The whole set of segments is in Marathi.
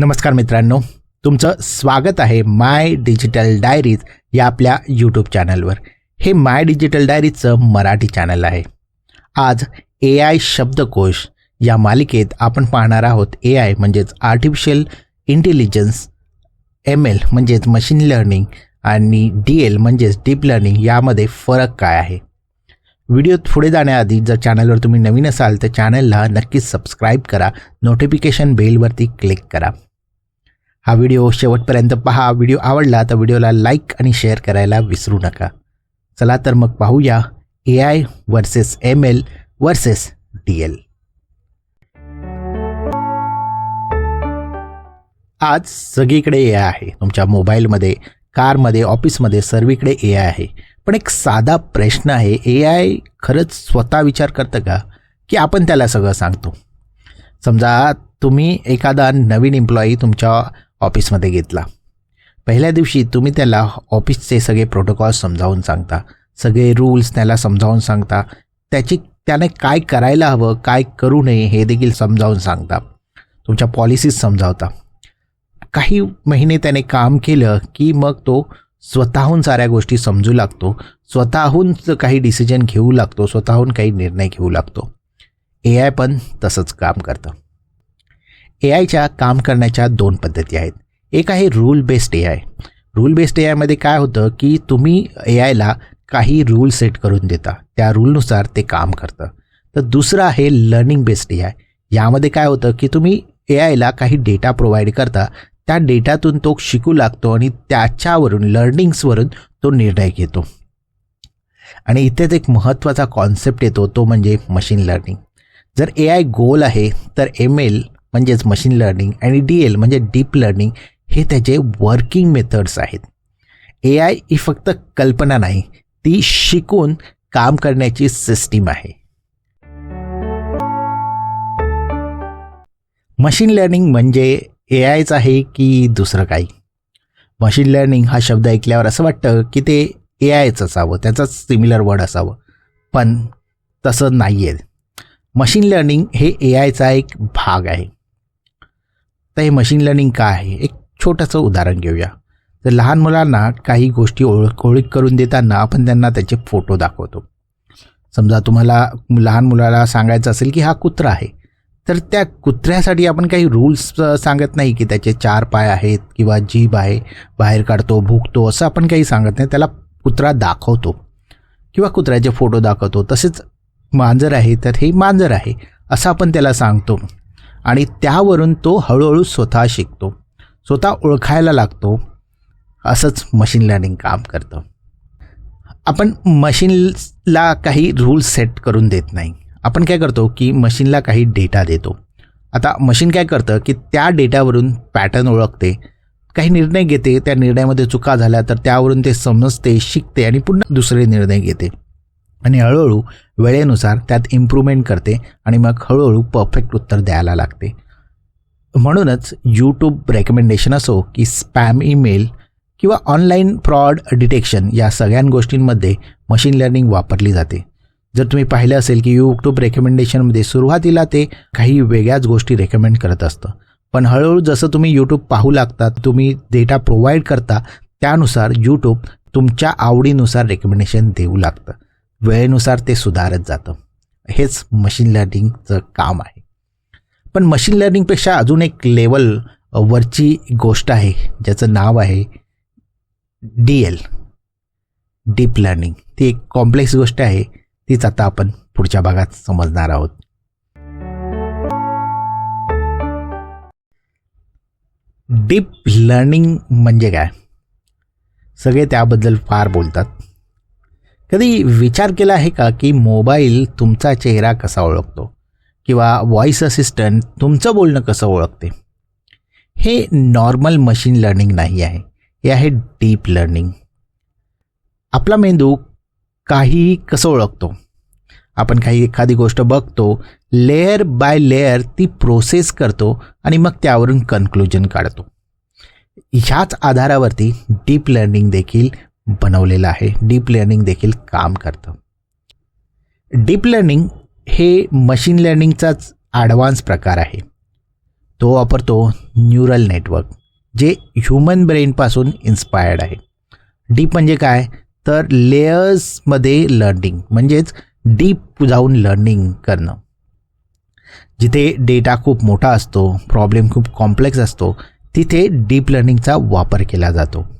नमस्कार मित्रांनो तुमचं स्वागत आहे माय डिजिटल डायरीज या आपल्या यूट्यूब चॅनलवर हे माय डिजिटल डायरीजचं मराठी चॅनल आहे. आज ए आय शब्दकोश या मालिकेत आपण पाहणार आहोत ए आय म्हणजेच आर्टिफिशियल इंटेलिजन्स एम एल म्हणजेच मशीन लर्निंग आणि डी एल म्हणजेच डीप लर्निंग यामध्ये फरक काय आहे. व्हिडिओत पुढे जाण्याआधी जर चॅनलवर तुम्ही नवीन असाल तर चॅनलला नक्कीच सबस्क्राईब करा. नोटिफिकेशन बेलवरती क्लिक करा. हा व्हिडिओ शेवटपर्यंत पहा. व्हिडिओ आवडला तर व्हिडिओला लाईक आणि शेअर करायला विसरू नका. चला तर मग पाहूया A I versus M L versus D L आज सगळीकडे ए आय आहे. तुमच्या मोबाईलमध्ये कारमध्ये ऑफिसमध्ये सर्वीकडे ए आय आहे. पण एक साधा प्रश्न आहे ए आय खरंच स्वतः विचार करतं का? की आपण त्याला सगळं सांगतो. समजा तुम्ही एखादा नवीन एम्प्लॉई तुमच्या ऑफिसमध्ये घेतला. पहिल्या दिवशी तुम्ही त्याला ऑफिसचे सगळे प्रोटोकॉल समजावून सांगता सगळे रूल्स त्याला समजावून सांगता त्याची त्याने काय करायला हवं काय करू नये हे देखील समजावून सांगता. तुमच्या पॉलिसीज समजावता. काही महिने त्याने काम केलं की मग तो स्वतःहून साऱ्या गोष्टी समजू लागतो स्वतःहून काही डिसिजन घेऊ लागतो स्वतःहून काही निर्णय घेऊ लागतो. ए आय पण तसंच काम करतं. ए आयच्या काम करण्याच्या दोन पद्धती आहेत. एक आहे rule based A I rule based A आयमध्ये काय होतं की तुम्ही ए आयला काही रूल सेट करून देता. त्या रूलनुसार ते काम करतं. तर दुसरं आहे लर्निंग बेस्ड ए आय यामध्ये काय होतं की तुम्ही ए आयला काही डेटा प्रोव्हाइड करता. त्या डेटातून तो शिकू लागतो आणि त्याच्यावरून लर्निंग्सवरून तो निर्णय घेतो. आणि इथेच एक महत्त्वाचा कॉन्सेप्ट येतो तो म्हणजे मशीन लर्निंग जर ए आय गोल आहे तर एम एल म्हणजेच मशीन लर्निंग आणि डी एल म्हणजे डीप लर्निंग हे त्याचे वर्किंग मेथड्स आहेत. ए आय ही फक्त कल्पना नाही ती शिकून काम करण्याची सिस्टीम आहे. मशीन लर्निंग म्हणजे ए आयच आहे की दुसरं काही? मशीन लर्निंग हा शब्द ऐकल्यावर असं वाटतं की ते ए आयच असावं त्याचाच सिमिलर वर्ड असावं. पण तसं नाही आहे मशीन लर्निंग हे ए आयचा एक भाग आहे. तर हे मशीन लर्निंग काय आहे एक छोटंसं उदाहरण घेऊया. तर लहान मुलांना काही गोष्टी ओळख ओळख करून देताना आपण त्यांना त्याचे फोटो दाखवतो. समजा तुम्हाला लहान मुलाला सांगायचं असेल की हा कुत्रा आहे तर त्या कुत्र्यासाठी आपण काही रूल्स सांगत नाही की त्याचे चार पाय आहेत किंवा जीभ आहे बाहेर काढतो भुकतो असं आपण काही सांगत नाही. त्याला कुत्रा दाखवतो किंवा कुत्र्याचे फोटो दाखवतो. तसेच मांजर आहे तर हे मांजर आहे असं आपण त्याला सांगतो. आणि त्यावरून तो हळूहळू स्वतः शिकतो. स्वतः ओळखायला लागतो. असंच मशीन लर्निंग काम करतं. आपण मशीनला काही रूल्स सेट करून देत नाही. आपण काय करतो की मशीनला काही डेटा देतो. आता मशीन काय करतं की त्या डेटावरून पॅटर्न ओळखते. काही निर्णय घेते त्या निर्णयामध्ये चुका झाल्या तर त्यावरून ते समजते शिकते आणि पुन्हा दुसरे निर्णय घेते. आणि हळूहळू वेळेनुसार त्यात इम्प्रूव्हमेंट करते आणि मग हळूहळू परफेक्ट उत्तर द्यायला लागते. म्हणूनच यूट्यूब रेकमेंडेशन असो की स्पॅम ईमेल किंवा ऑनलाईन फ्रॉड डिटेक्शन या सगळ्या गोष्टींमध्ये मशीन लर्निंग वापरली जाते. जर तुम्ही पाहिलं असेल की यूट्यूब रेकमेंडेशनमध्ये सुरुवातीला ते काही वेगळ्याच गोष्टी रेकमेंड करत असतं. पण हळूहळू जसं तुम्ही यूट्यूब पाहू लागता तुम्ही डेटा प्रोव्हाइड करता त्यानुसार यूट्यूब तुमच्या आवडीनुसार रेकमेंडेशन देऊ लागतं. वेळेनुसार ते सुधारत जातं. हेच मशीन लर्निंगचं काम आहे. पण मशीन लर्निंगपेक्षा अजून एक लेवल वरची गोष्ट आहे ज्याचं नाव आहे डी एल डीप लर्निंग ती एक कॉम्प्लेक्स गोष्ट आहे तीच आता आपण पुढच्या भागात समजणार आहोत. डीप लर्निंग म्हणजे काय? सगळे त्याबद्दल फार बोलतात. कधी विचार केला आहे का की मोबाईल तुमचा चेहरा कसा ओळखतो? किंवा व्हॉइस असिस्टंट तुमचं बोलणं कसं ओळखते? हे नॉर्मल मशीन लर्निंग नाही आहे. हे आहे डीप लर्निंग आपला मेंदू काही कसं ओळखतो? आपण काही एखादी गोष्ट बघतो लेअर बाय लेअर ती प्रोसेस करतो आणि मग त्यावरून कन्क्लुजन काढतो. ह्याच आधारावरती डीप लर्निंग देखील बनवलेलं आहे. डीप लर्निंग देखील काम करतं. डीप लर्निंग हे मशीन लर्निंगचाच ॲडव्हान्स प्रकार आहे. तो वापरतो न्यूरल नेटवर्क जे ह्युमन ब्रेनपासून इन्स्पायर्ड आहे. डीप म्हणजे काय? तर लेयर्समध्ये लर्निंग म्हणजेच डीप जाऊन लर्निंग करणं. जिथे डेटा खूप मोठा असतो प्रॉब्लेम खूप कॉम्प्लेक्स असतो तिथे डीप लर्निंगचा वापर केला जातो.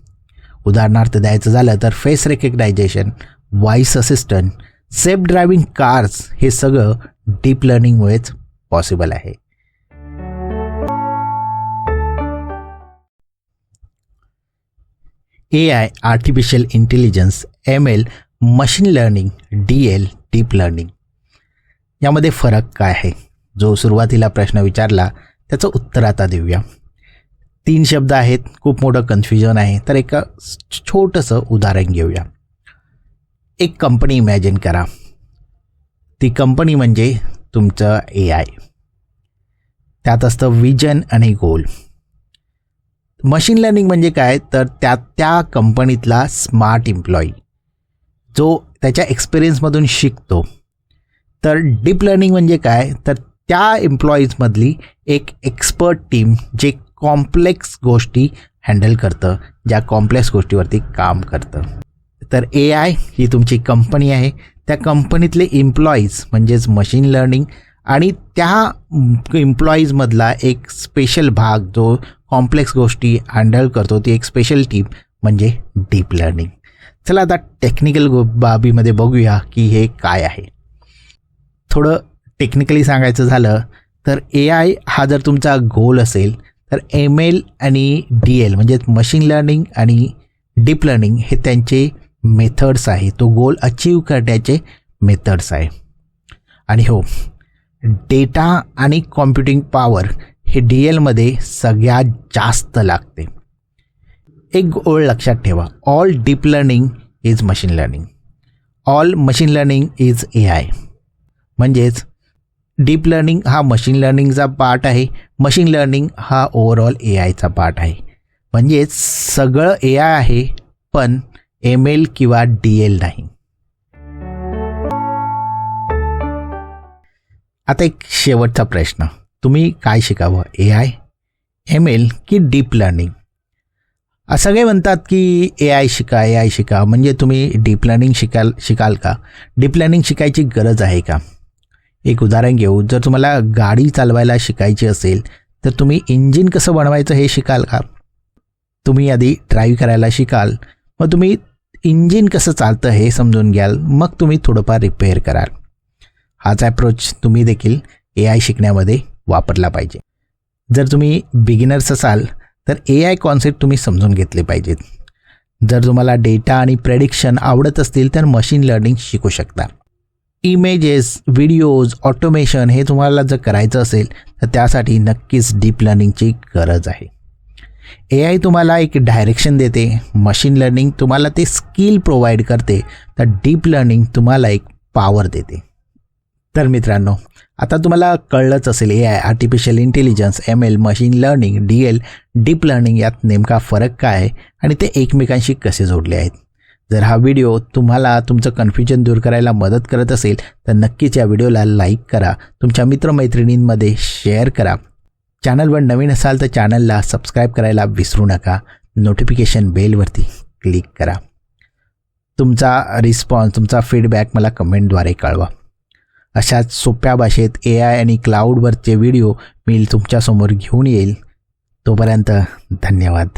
उदाहरणार्थ द्यायचं झालं तर face recognition voice assistant safe driving cars हे सगळं डीप लर्निंगमुळेच पॉसिबल आहे. A I artificial intelligence M L machine learning D L deep learning यामध्ये फरक काय आहे? जो सुरुवातीला प्रश्न विचारला त्याचं उत्तर आता देऊया. तीन शब्द आहेत खूप मोठं कन्फ्युजन आहे. तर एका छोटंसं उदाहरण घेऊया. एक कंपनी इमॅजिन करा. ती कंपनी म्हणजे तुमचं ए आय त्यात असतं विजन आणि गोल मशीन लर्निंग म्हणजे काय? तर त्या त्या कंपनीतला स्मार्ट इम्प्लॉई जो त्याच्या एक्सपिरियन्समधून शिकतो. तर डीप लर्निंग म्हणजे काय? तर त्या एम्प्लॉईजमधली एक एक्सपर्ट टीम जे कॉम्प्लेक्स गोष्टी हँडल करतं ज्या कॉम्प्लेक्स गोष्टीवरती काम करतं. तर ए आय ही तुमची कंपनी आहे. त्या कंपनीतले इम्प्लॉईज म्हणजेच मशीन लर्निंग आणि त्या इम्प्लॉईजमधला एक स्पेशल भाग जो कॉम्प्लेक्स गोष्टी हँडल करतो ती एक स्पेशल टीम म्हणजे डीप लर्निंग चला आता टेक्निकल बाबीमध्ये बघूया की हे काय आहे. थोडं टेक्निकली सांगायचं झालं तर ए आय हा जर तुमचा गोल असेल तर एम एल आणि डी एल म्हणजेच मशीन लर्निंग आणि डीप लर्निंग हे त्यांचे मेथड्स आहे. तो गोल अचीव करण्याचे मेथड्स आहे. आणि हो डेटा आणि कॉम्प्युटिंग पॉवर हे डी एलमध्ये सगळ्यात जास्त लागते. एक ओळ लक्षात ठेवा. All deep learning is machine learning all machine learning is A I म्हणजेच डीप लर्निंग हा मशीन लर्निंगचा पार्ट आहे. मशीन लर्निंग हा ओव्हरऑल ए आयचा पार्ट आहे. म्हणजेच सगळं ए आय आहे पण एम एल किंवा डी एल नाही. आता एक शेवटचा प्रश्न. तुम्ही काय शिकावं? ए आय एम एल की डीप लर्निंग? सगळे म्हणतात की ए आय शिका ए आय शिका. म्हणजे तुम्ही डीप लर्निंग शिकाल शिकाल का? डीप लर्निंग शिकायची गरज आहे का? एक उदाहरण घेऊ. जर तुम्हाला गाडी चालवायला शिकायची असेल तर तुम्ही इंजिन कसं बनवायचं हे शिकाल का? तुम्ही आधी ड्राईव्ह करायला शिकाल. मग तुम्ही इंजिन कसं चालतं हे समजून घ्याल. मग तुम्ही थोडंफार रिपेअर कराल. हाच ॲप्रोच तुम्ही देखील ए आय शिकण्यामध्ये वापरला पाहिजे. जर तुम्ही बिगिनर्स असाल तर ए आय कॉन्सेप्ट तुम्ही समजून घेतले पाहिजेत. जर तुम्हाला डेटा आणि प्रेडिक्शन आवडत असतील तर मशीन लर्निंग शिकू शकता. इमेजेस व्हिडिओज ऑटोमेशन हे तुम्हाला जर करायचं असेल तर त्यासाठी नक्कीच डीप लर्निंगची गरज आहे. ए आय तुम्हाला एक डायरेक्शन देते मशीन लर्निंग तुम्हाला ते स्किल प्रोव्हाइड करते तर डीप लर्निंग तुम्हाला एक पॉवर देते. तर मित्रांनो आता तुम्हाला कळलंच असेल A I artificial intelligence M L machine learning D L deep learning यात नेमका फरक काय आहे आणि ते एकमेकांशी कसे जोडले आहेत. जर हा व्हिडिओ तुम्हाला तुमचं कन्फ्युजन दूर करायला मदत करत असेल तर नक्कीच या व्हिडिओला लाईक करा. तुमच्या मित्रमैत्रिणींमध्ये शेअर करा. चॅनलवर नवीन असाल तर चॅनलला सबस्क्राईब करायला विसरू नका. नोटिफिकेशन बेलवरती क्लिक करा. तुमचा रिस्पॉन्स तुमचा फीडबॅक मला कमेंटद्वारे कळवा. अशाच सोप्या भाषेत ए आय आणि क्लाउडवरचे व्हिडिओ मी तुमच्यासमोर घेऊन येईल. तोपर्यंत धन्यवाद.